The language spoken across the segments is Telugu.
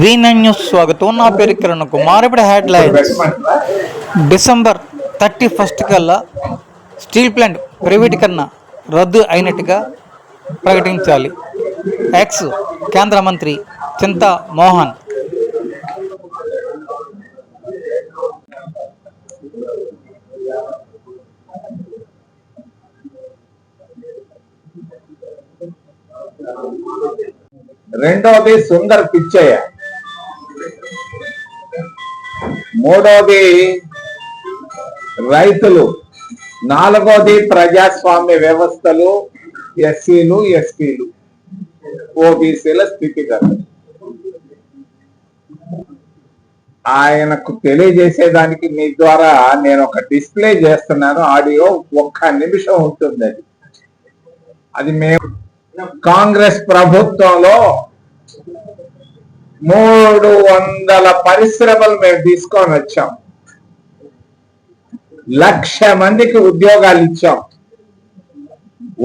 వి న్యూస్ స్వాగతం. నా పేరు కిరణ్ కుమార్. ఇప్పుడు హెడ్లైన్స్. డిసెంబర్ థర్టీ ఫస్ట్ కల్లా స్టీల్ ప్లాంట్ ప్రైవేటీకరణ రద్దు అయినట్టుగా ప్రకటించాలి. ఎక్స్ కేంద్ర మంత్రి చింతా మోహన్. రెండోది సుందర్ పిచ్చయ్య. మూడోది రైతులు. నాలుగోది ప్రజాస్వామ్య వ్యవస్థలు ఎస్సీలు ఎస్టీలు. ఓబీసీల స్థితిగతులు. ఆయనకు తెలియజేసేదానికి మీ ద్వారా నేను ఒక డిస్ప్లే చేస్తున్నాను ఆడియో ఒక్క నిమిషం ఉంటుంది అది అది మేము కాంగ్రెస్ ప్రభుత్వంలో మూడు వందల పరిశ్రమలు మేము తీసుకొని వచ్చాం. లక్ష మందికి ఉద్యోగాలు ఇచ్చాం.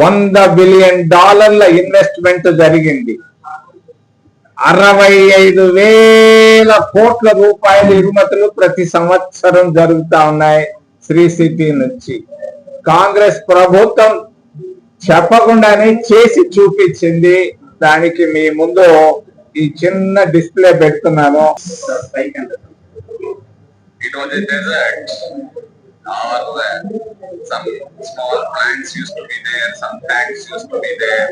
వంద బిలియన్ డాలర్ల ఇన్వెస్ట్మెంట్ జరిగింది. అరవై ఐదు వేల కోట్ల రూపాయల ఎగుమతులు ప్రతి సంవత్సరం జరుగుతా ఉన్నాయి శ్రీ సిటీ నుంచి. కాంగ్రెస్ ప్రభుత్వం చెప్పకుండానే చేసి చూపించింది. దానికి మీ ముందు ఈ చిన్న డిస్ప్లే పెడుతున్నాను it was a some small plants used to be there, some tanks used to be there.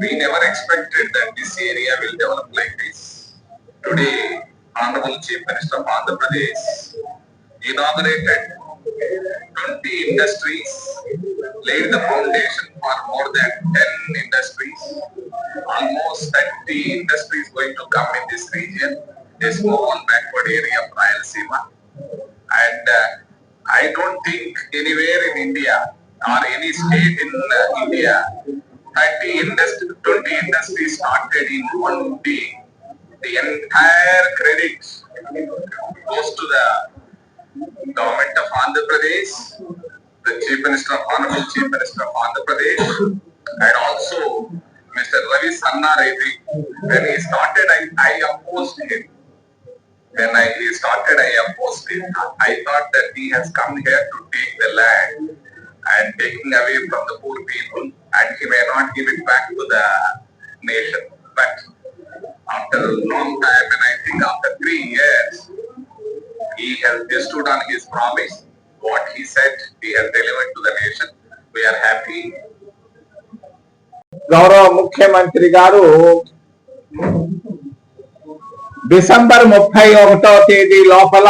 We never expected that this area will develop like this. Today, Honorable Chief Minister of Andhra Pradesh inaugurated 20 industries, laid the foundation for more than 10 industries. Almost 30 industries going to come in this region, a small backward area of Rayalaseema. And uh, I don't think anywhere in India or any state in uh, India, 30 industry, 20 industries started in one day. The entire credit goes to the government of Andhra Pradesh, the Chief Minister of Honorable Chief Minister of Andhra Pradesh, and also Mr. Ravi Sanna Reddy. When he started, I, I opposed him. When I, he started, I opposed him. I thought that he has come here to take the land and taking away from the poor people, and he may not give it back to the nation. But after a long time, and I think after three years, he has stood on his promise. What he said, he has delivered to the nation. We are happy. గౌరవ ముఖ్యమంత్రి గారు డిసెంబర్ ముప్పై ఒకటో తేదీ లోపల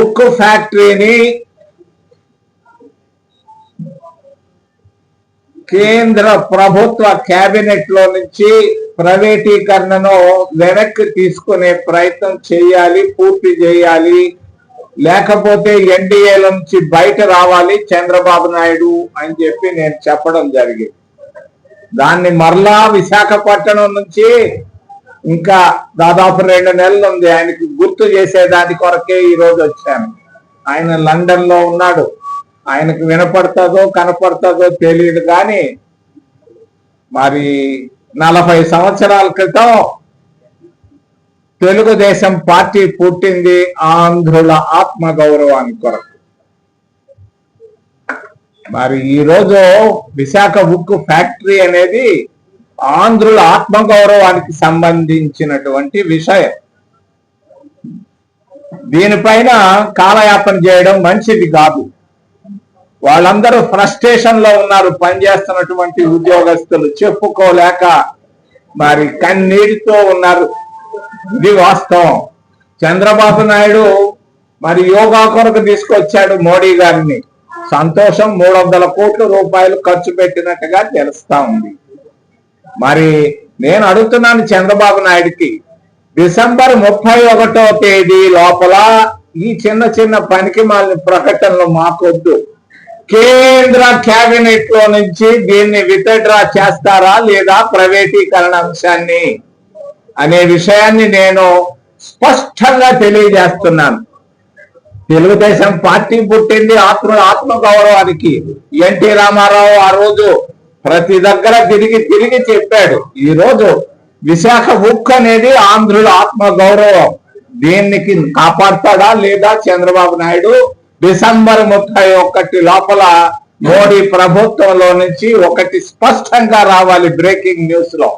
ఉక్కు ఫ్యాక్టరీని కేంద్ర ప్రభుత్వ కేబినెట్ లో నుంచి ప్రైవేటీకరణను వెనక్కి తీసుకునే ప్రయత్నం చేయాలి పూర్తి చేయాలి. లేకపోతే ఎన్డీఏ నుంచి బయట రావాలి చంద్రబాబు నాయుడు అని చెప్పి నేను చెప్పడం జరిగింది. దాన్ని మరలా విశాఖపట్నం నుంచి ఇంకా దాదాపు రెండు నెలలు ఉంది. ఆయనకి గుర్తు చేసేదాని కొరకే ఈ రోజు వచ్చాను. ఆయన లండన్లో ఉన్నాడు. ఆయనకు వినపడుతుందో కనపడుతుందో తెలియదు కానీ మరి నలభై సంవత్సరాల క్రితం తెలుగుదేశం పార్టీ పుట్టింది ఆంధ్రుల ఆత్మ గౌరవాన్ని కొరకు. మరి ఈ రోజు విశాఖ ఉక్కు ఫ్యాక్టరీ అనేది ఆంధ్రుల ఆత్మ గౌరవానికి సంబంధించినటువంటి విషయం. దీనిపైన కాలయాపన చేయడం మంచిది కాదు. వాళ్ళందరూ ఫ్రస్ట్రేషన్లో ఉన్నారు పనిచేస్తున్నటువంటి ఉద్యోగస్తులు చెప్పుకోలేక మరి కన్నీటితో ఉన్నారు. ఇది వాస్తవం. చంద్రబాబు నాయుడు మరి యోగా కొరకు తీసుకొచ్చాడు మోడీ గారిని. సంతోషం మూడు వందల కోట్ల రూపాయలు ఖర్చు పెట్టినట్టుగా తెలుస్తా ఉంది. మరి నేను అడుగుతున్నాను చంద్రబాబు నాయుడికి డిసెంబర్ ముప్పై ఒకటో తేదీ లోపల ఈ చిన్న చిన్న పనికి మాలిన ప్రకటనలు మాకొద్దు. కేంద్ర కేబినెట్లో నుంచి దీన్ని విత్డ్రా చేస్తారా లేదా ప్రైవేటీకరణ అంశాన్ని? అనే విషయాన్ని నేను స్పష్టంగా తెలియజేస్తున్నాను. తెలుగుదేశం పార్టీ పుట్టింది ఆత్మ ఆత్మ గౌరవానికి ఎన్టీ రామారావు ఆ రోజు ప్రతి దగ్గర తిరిగి తిరిగి చెప్పాడు. ఈ రోజు విశాఖ ఉక్కు అనేది ఆంధ్రుల ఆత్మ గౌరవం దీనికి కాపాడతాడా లేదా చంద్రబాబు నాయుడు? డిసెంబర్ ముప్పై ఒకటి లోపల మోడీ ప్రభుత్వంలో నుంచి ఒకటి స్పష్టంగా రావాలి బ్రేకింగ్ న్యూస్లో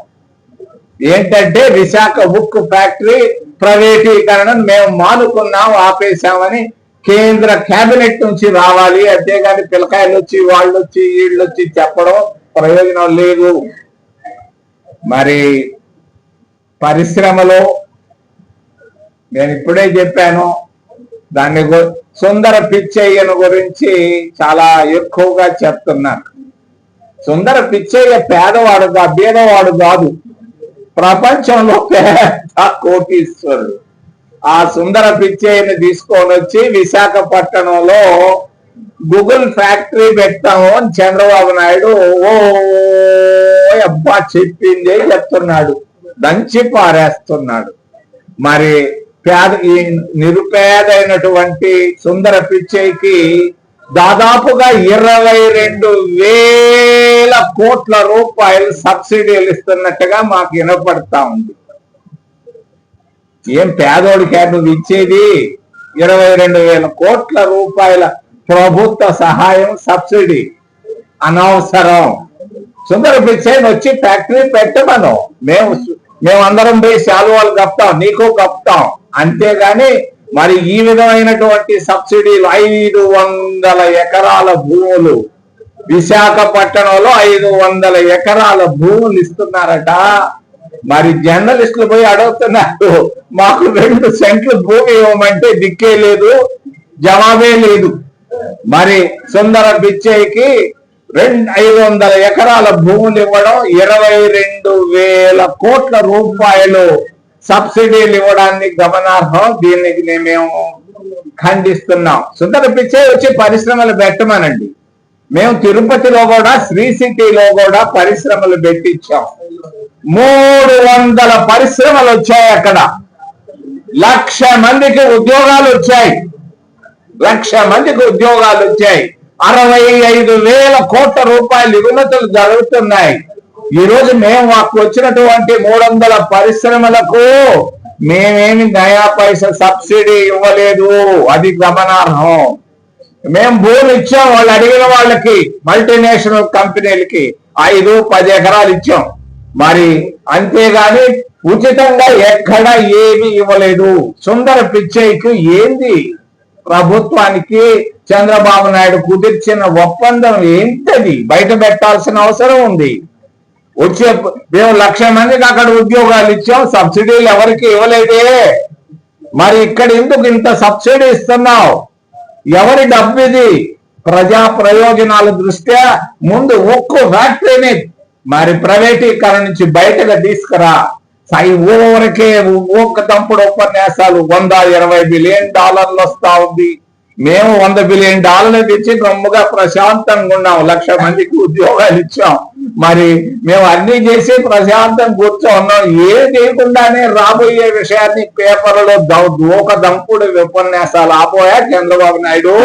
ఏంటంటే విశాఖ ఉక్కు ఫ్యాక్టరీ ప్రైవేటీకరణను మేము మానుకున్నాం ఆపేశామని కేంద్ర కేబినెట్ నుంచి రావాలి. అంతేగాని పిల్లకాయలు వచ్చి వాళ్ళు వచ్చి వీళ్ళు వచ్చి చెప్పడం ప్రయోజనం లేదు. మరి పరిశ్రమలో నేను ఇప్పుడే చెప్పాను దాన్ని సుందర పిచ్చయ్యను గురించి చాలా ఎక్కువగా చెప్తున్నారు. సుందర పిచ్చయ్య పేదవాడు కా బీదవాడు కాదు. ప్రపంచంలో పెద్ద కోటీశ్వరుడు. ఆ సుందర పిచ్చయ్యని తీసుకొని వచ్చి విశాఖపట్నంలో గూగుల్ ఫ్యాక్టరీ పెట్టాము అని చంద్రబాబు నాయుడు ఓ అబ్బా చెప్పిందే చెప్తున్నాడు. దంచి పారేస్తున్నాడు. మరి పేద ఈ నిరుపేదైనటువంటి సుందర పిచ్చైకి దాదాపుగా ఇరవై రెండు వేల కోట్ల రూపాయలు సబ్సిడీలు ఇస్తున్నట్టుగా మాకు వినపడతా ఉంది. ఏం పేదోడికి నువ్వు ఇచ్చేది? ఇరవై రెండు వేల కోట్ల రూపాయల ప్రభుత్వ సహాయం సబ్సిడీ అనవసరం. సుందర పిచ్చయ్యని వచ్చి ఫ్యాక్టరీ పెట్టమను. మేము మేము అందరం పోయి శాలువాలు కప్తాం నీకు కప్తాం. అంతేగాని మరి ఈ విధమైనటువంటి సబ్సిడీలు ఐదు వందల ఎకరాల భూములు విశాఖపట్నంలో ఐదు వందల ఎకరాల భూములు ఇస్తున్నారట. మరి జర్నలిస్టులు పోయి అడుగుతున్నారు మాకు రెండు సెంట్లు భూమి ఇవ్వమంటే దిక్కే లేదు జవాబే లేదు. మరి సుందర పిచ్చయ్యకి రెండు ఐదు వందల ఎకరాల భూములు ఇవ్వడం ఇరవై రెండు వేల కోట్ల రూపాయలు సబ్సిడీలు ఇవ్వడాన్ని గమనార్హం. దీనికి మేము ఖండిస్తున్నాం. సుందర పిచ్చే వచ్చి పరిశ్రమలు పెట్టమనండి. మేము తిరుపతిలో కూడా శ్రీ సిటీలో కూడా పరిశ్రమలు పెట్టించాం. మూడు వందల పరిశ్రమలు వచ్చాయి అక్కడ. లక్ష మందికి ఉద్యోగాలు వచ్చాయి. లక్ష మందికి ఉద్యోగాలు వచ్చాయి. అరవై ఐదు వేల కోట్ల రూపాయలు ఎగుమతులు జరుగుతున్నాయి. ఈ రోజు మేము మాకు వచ్చినటువంటి మూడు వందల పరిశ్రమలకు మేమేమి నయా పైసా సబ్సిడీ ఇవ్వలేదు. అది గమనార్హం. మేము భూమి ఇచ్చాం వాళ్ళు అడిగిన వాళ్ళకి మల్టీనేషనల్ కంపెనీలకి ఐదు పది ఎకరాలు ఇచ్చాం. మరి అంతేగాని ఉచితంగా ఎక్కడ ఏమి ఇవ్వలేదు. సుందర పిచ్చయ్యకు ఏంది? ప్రభుత్వానికి చంద్రబాబు నాయుడు కుదిర్చిన ఒప్పందం ఏంటది? బయట పెట్టాల్సిన అవసరం ఉంది. వచ్చే మేము లక్ష మందికి అక్కడ ఉద్యోగాలు ఇచ్చాం సబ్సిడీలు ఎవరికి ఇవ్వలేదే. మరి ఇక్కడ ఎందుకు ఇంత సబ్సిడీ ఇస్తున్నావు? ఎవరి డబ్బు ఇది ప్రజా ప్రయోజనాల దృష్ట్యా ముందు ఒక్కో ఫ్యాక్టరీని మరి ప్రైవేటీకరణ నుంచి బయటకు తీసుకురా. సై ఊరికే ఒక్క తంపుడు ఉపన్యాసాలు వంద ఇరవై బిలియన్ డాలర్లు వస్తా ఉంది. మేము వంద బిలియన్ డాలర్లు తెచ్చి గమ్ముగా ప్రశాంతంగా ఉన్నాం. లక్ష మందికి ఉద్యోగాలు ఇచ్చాం. మరి మేము అన్ని చేసి ప్రశాంతం కూర్చో ఉన్నాం ఏ చేయకుండానే రాబోయే విషయాన్ని పేపర్లో దూక దంపుడు ఉపన్యాసాలు ఆపోయా చంద్రబాబు నాయుడు?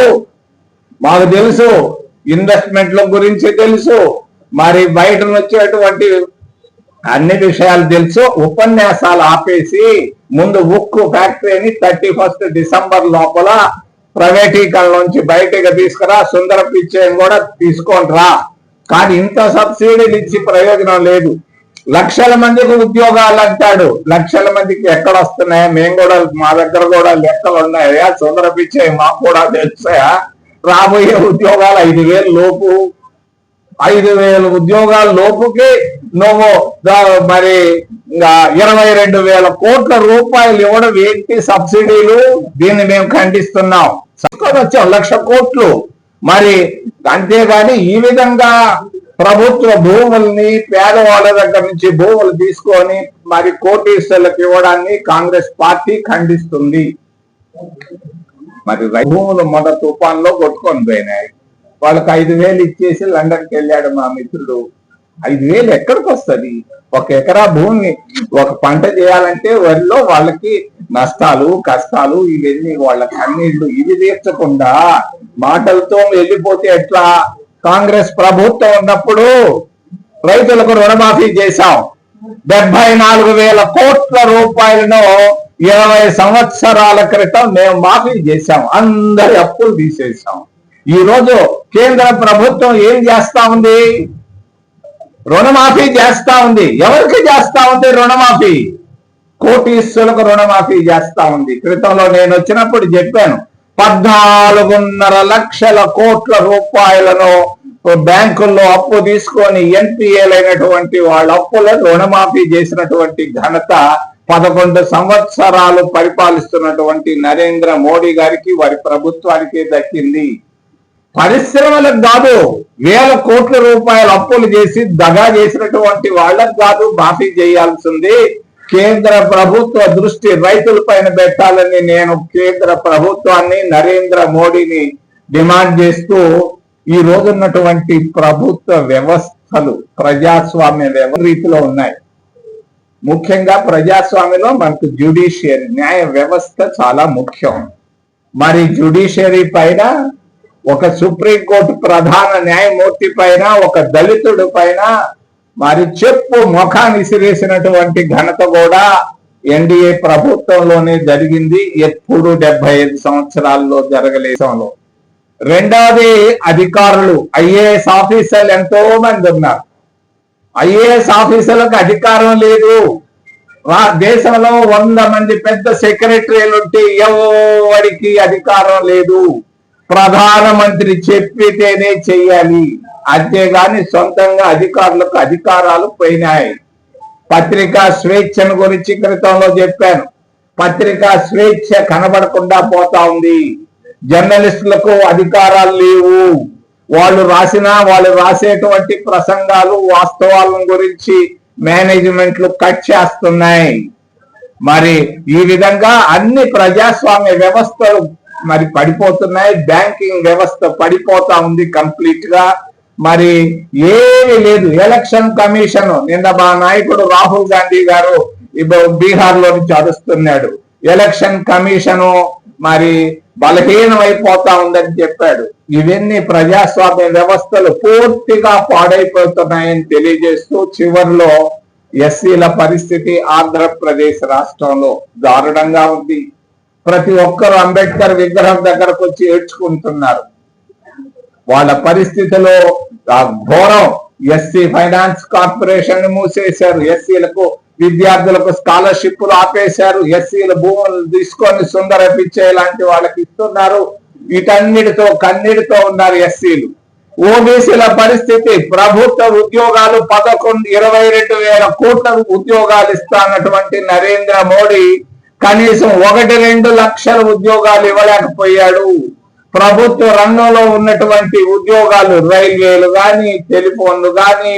మాకు తెలుసు. ఇన్వెస్ట్మెంట్ల గురించి తెలుసు. మరి బయట వచ్చేటువంటి అన్ని విషయాలు తెలుసు. ఉపన్యాసాలు ఆపేసి ముందు ఉక్కు ఫ్యాక్టరీని థర్టీ ఫస్ట్ డిసెంబర్ లోపల ప్రైవేటీకరణ నుంచి బయటకు తీసుకురా సుందర పిచ్చయం కూడా తీసుకొని రా కానీ ఇంత సబ్సిడీలు ఇచ్చి ప్రయోజనం లేదు. లక్షల మందికి ఉద్యోగాలు అంటాడు. లక్షల మందికి ఎక్కడ వస్తున్నాయా? మేము కూడా మా దగ్గర కూడా లెక్కలు ఉన్నాయా? సుందర పిచ్చే మాకు కూడా తెలుసాయా? రాబోయే ఉద్యోగాలు ఐదు వేలు లోపు ఐదు వేల ఉద్యోగాల లోపుకి నువ్వు మరి ఇరవై రెండు వేల కోట్ల రూపాయలు ఇవ్వడం ఏంటి? సబ్సిడీలు? దీన్ని మేము ఖండిస్తున్నాం. తీసుకొని వచ్చాం లక్ష కోట్లు. మరి అంతేగాని ఈ విధంగా ప్రభుత్వ భూముల్ని పేదవాళ్ళ దగ్గర నుంచి భూములు తీసుకొని మరి కోటీశ్వర్లకు ఇవ్వడాన్ని కాంగ్రెస్ పార్టీ ఖండిస్తుంది. మరి రై- భూములు మొన్న తుఫాన్లో కొట్టుకొని పోయినాయి. వాళ్ళకి ఐదు వేలు ఇచ్చేసి లండన్కి వెళ్ళాడు మా మిత్రుడు. ఐదు వేలు ఎక్కడికి వస్తుంది ఒక ఎకరా భూమిని ఒక పంట చేయాలంటే వరిలో వాళ్ళకి నష్టాలు కష్టాలు ఇవన్నీ వాళ్ళ కన్నీళ్ళు. ఇవి తీర్చకుండా మాటలతో వెళ్ళిపోతే ఎట్లా? కాంగ్రెస్ ప్రభుత్వం ఉన్నప్పుడు రైతులకు రుణమాఫీ చేశాం. డెబ్బై నాలుగు వేల కోట్ల రూపాయలను ఇరవై సంవత్సరాల క్రితం మేము మాఫీ చేశాం. అందరి అప్పులు తీసేసాం ఈ రోజు కేంద్ర ప్రభుత్వం ఏం చేస్తా ఉంది? రుణమాఫీ చేస్తా ఉంది. ఎవరికి చేస్తా ఉంది రుణమాఫీ? కోటీశ్వరులకు రుణమాఫీ చేస్తా ఉంది. క్రితంలో నేను వచ్చినప్పుడు చెప్పాను పద్నాలుగున్నర లక్షల కోట్ల రూపాయలను బ్యాంకుల్లో అప్పు తీసుకొని ఎన్పిఏలైనటువంటి వాళ్ళ అప్పులను రుణమాఫీ చేసినటువంటి ఘనత పదకొండు సంవత్సరాలు పరిపాలిస్తున్నటువంటి నరేంద్ర మోడీ గారికి వారి ప్రభుత్వానికి దక్కింది. పరిశ్రమలకు కాదు వేల కోట్ల రూపాయల అప్పులు చేసి దగా చేసినటువంటి వాళ్ళకు కాదు మాఫీ చేయాల్సింది. కేంద్ర ప్రభుత్వ దృష్టి రైతుల పైన పెట్టాలని నేను కేంద్ర ప్రభుత్వాన్ని నరేంద్ర మోడీని డిమాండ్ చేస్తూ ఈ రోజున్నటువంటి ప్రభుత్వ వ్యవస్థలు ప్రజాస్వామ్య రీతిలో ఉన్నాయి. ముఖ్యంగా ప్రజాస్వామ్యంలో మనకు జ్యుడిషియరీ న్యాయ వ్యవస్థ చాలా ముఖ్యం. మరి జ్యుడిషియరీ పైన ఒక సుప్రీంకోర్టు ప్రధాన న్యాయమూర్తి పైన ఒక దళితుడు పైన మరి చెప్పు ముఖాన్ని విసిరేసినటువంటి ఘనత కూడా ఎన్డీఏ ప్రభుత్వంలోనే జరిగింది. ఎప్పుడు డెబ్బై ఐదు సంవత్సరాల్లో జరగలేసంలో రెండవది అధికారులు ఐఏఎస్ ఆఫీసర్లు ఎంతో మంది ఉన్నారు. ఐఏఎస్ ఆఫీసర్లకు అధికారం లేదు. దేశంలో వంద మంది పెద్ద సెక్రటరీలు ఉంటే ఎవరికి అధికారం లేదు. ప్రధానమంత్రి చెప్పితేనే చెయ్యాలి. అంతేగాని సొంతంగా అధికారులకు అధికారాలు పోయినాయి. పత్రికా స్వేచ్ఛను గురించి క్రితంలో చెప్పాను. పత్రికా స్వేచ్ఛ కనబడకుండా పోతా ఉంది. జర్నలిస్టులకు అధికారాలు లేవు. వాళ్ళు రాసిన వాళ్ళు రాసేటువంటి ప్రసంగాలు వాస్తవాలను గురించి మేనేజ్మెంట్లు కట్ చేస్తున్నాయి. మరి ఈ విధంగా అన్ని ప్రజాస్వామ్య వ్యవస్థలు మరి పడిపోతున్నాయి. బ్యాంకింగ్ వ్యవస్థ పడిపోతా ఉంది కంప్లీట్గా మరి ఏమీ లేదు. ఎలక్షన్ కమిషన్ నిన్న మా నాయకుడు రాహుల్ గాంధీ గారు బీహార్లో నుంచి అరుస్తున్నాడు ఎలక్షన్ కమిషను మరి బలహీనమైపోతా ఉందని చెప్పాడు. ఇవన్నీ ప్రజాస్వామ్య వ్యవస్థలు పూర్తిగా పాడైపోతున్నాయని తెలియజేస్తూ చివరిలో ఎస్సీల పరిస్థితి ఆంధ్రప్రదేశ్ రాష్ట్రంలో దారుణంగా ఉంది. ప్రతి ఒక్కరు అంబేద్కర్ విగ్రహం దగ్గరకు వచ్చి ఏడ్చుకుంటున్నారు. వాళ్ళ పరిస్థితిలో ఆ ఘోరం. ఎస్సీ ఫైనాన్స్ కార్పొరేషన్ మూసేశారు. ఎస్సీలకు విద్యార్థులకు స్కాలర్షిప్లు ఆపేశారు. ఎస్సీల భూములు తీసుకొని సుందర పిచ్చే లాంటి వాళ్ళకి ఇస్తున్నారు. వీటన్నిటితో కన్నీటితో ఉన్నారు ఎస్సీలు. ఓబీసీల పరిస్థితి ప్రభుత్వ ఉద్యోగాలు పదకొండు ఇరవై రెండు వేల కోట్ల ఉద్యోగాలు ఇస్తానటువంటి నరేంద్ర మోడీ కనీసం ఒకటి రెండు లక్షల ఉద్యోగాలు ఇవ్వలేకపోయాడు. ప్రభుత్వ రంగంలో ఉన్నటువంటి ఉద్యోగాలు రైల్వేలు గాని టెలిఫోన్లు గాని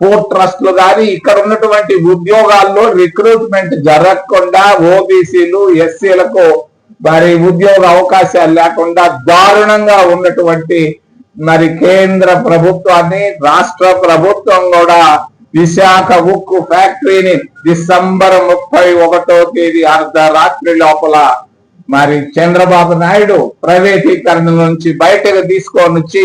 పోర్ట్ ట్రస్ట్లు గాని ఇక్కడ ఉన్నటువంటి ఉద్యోగాల్లో రిక్రూట్మెంట్ జరగకుండా ఓబీసీలు ఎస్సీలకు మరి ఉద్యోగ అవకాశాలు లేకుండా దారుణంగా ఉన్నటువంటి మరి కేంద్ర ప్రభుత్వాన్ని రాష్ట్ర ప్రభుత్వం కూడా విశాఖ ఉక్కు ఫ్యాక్టరీని డిసెంబర్ ముప్పై ఒకటో తేదీ అర్ధరాత్రి లోపల మరి చంద్రబాబు నాయుడు ప్రైవేటీకరణ నుంచి బయటకు తీసుకొని వచ్చి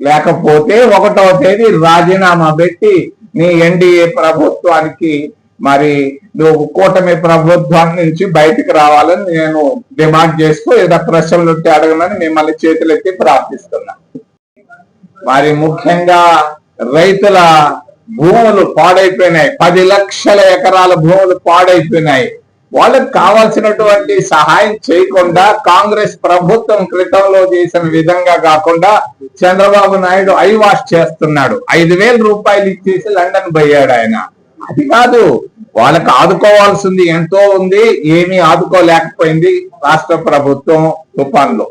లేకపోతే ఒకటో తేదీ రాజీనామా పెట్టి నీ ఎన్డీఏ ప్రభుత్వానికి మరి నువ్వు కూటమి ప్రభుత్వం నుంచి బయటికి రావాలని నేను డిమాండ్ చేస్తూ ఏదో ప్రశ్నలు ఉంటే అడగనని మిమ్మల్ని చేతులెత్తి ప్రార్థిస్తున్నా. మరి ముఖ్యంగా రైతుల భూములు పాడైపోయినాయి. పది లక్షల ఎకరాల భూములు పాడైపోయినాయి. వాళ్ళకి కావాల్సినటువంటి సహాయం చేయకుండా కాంగ్రెస్ ప్రభుత్వం క్రితంలో చేసిన విధంగా కాకుండా చంద్రబాబు నాయుడు ఐ వాష్ చేస్తున్నాడు. ఐదు వేల రూపాయలు ఇచ్చేసి లండన్ పోయాడు ఆయన. అది కాదు వాళ్ళకి ఆదుకోవాల్సింది ఎంతో ఉంది ఏమీ ఆదుకోలేకపోయింది రాష్ట్ర ప్రభుత్వం తుఫాన్లో